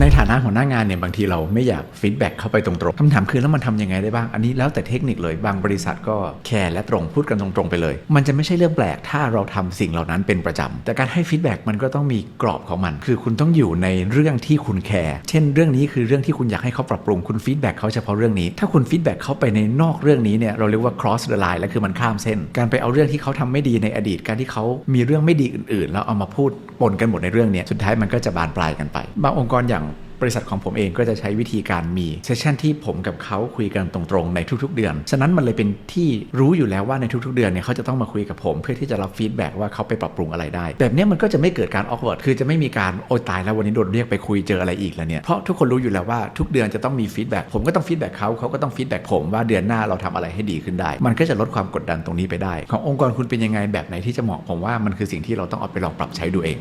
ในฐานะหัวหน้างานเนี่ยบางทีเราไม่อยากฟีดแบ็กเข้าไปตรงๆคำถามคือแล้วมันทำยังไงได้บ้าง อันนี้แล้วแต่เทคนิคเลยบางบริษัทก็แคร์และตรงพูดกันตรงๆไปเลย มันจะไม่ใช่เรื่องแปลกถ้าเราทำสิ่งเหล่านั้นเป็นประจำแต่การให้ฟีดแบ็กมันก็ต้องมีกรอบของมัน คือคุณต้องอยู่ในเรื่องที่คุณแคร์เช่นเรื่องนี้คือเรื่องที่คุณอยากให้เขาปรับปรุงคุณฟีดแบ็กเขาเฉพาะเรื่องนี้ ถ้าคุณฟีดแบ็กเขาไปในนอกเรื่องนี้เนี่ยเราเรียกว่า cross the line และคือมันข้ามเส้น การไปเอาเรื่องที่เขาทำไม่ดีในอดีต การที่เขามีเรื่องไม่ดีอื่น ๆ แล้วเอามาพูดปนกันหมดในเรื่องนี้สุดท้ายมันก็จะบานปลายกันไป บางองค์กรอย่าง บริษัทของผมเองก็จะใช้วิธีการมีเซสชันที่ผมกับเขาคุยกันตรงๆ ในทุกๆ เดือน ฉะนั้นมันเลยเป็นที่รู้อยู่แล้วว่าในทุกๆ เดือนเนี่ยเขาจะต้องมาคุยกับผม เพื่อที่จะรับฟีดแบ็กว่าเขาไปปรับปรุงอะไรได้ แบบนี้มันก็จะไม่เกิดการออกเวิร์ดคือจะไม่มีการโอยตายแล้ววันนี้โดนเรียกไปคุยเจออะไรอีกแล้วเนี่ยเพราะทุกคนรู้อยู่แล้วว่าทุกเดือนจะต้องมีฟีดแบ็กผมก็ต้องฟีดแบ็กเขาเขาก็ต้องฟีดแบ็กผมว่าเดือนหน้าเราทำอะไรให้ดีขึ้นได้ มันก็จะลดความกดดันตรงนี้ไปได้ ขององค์กรคุณเป็นยังไงแบบไหนที่จะเหมาะผมว่ามันคือสิ่งที่เราต้องเอาไปลองปรับใช้ดูเอง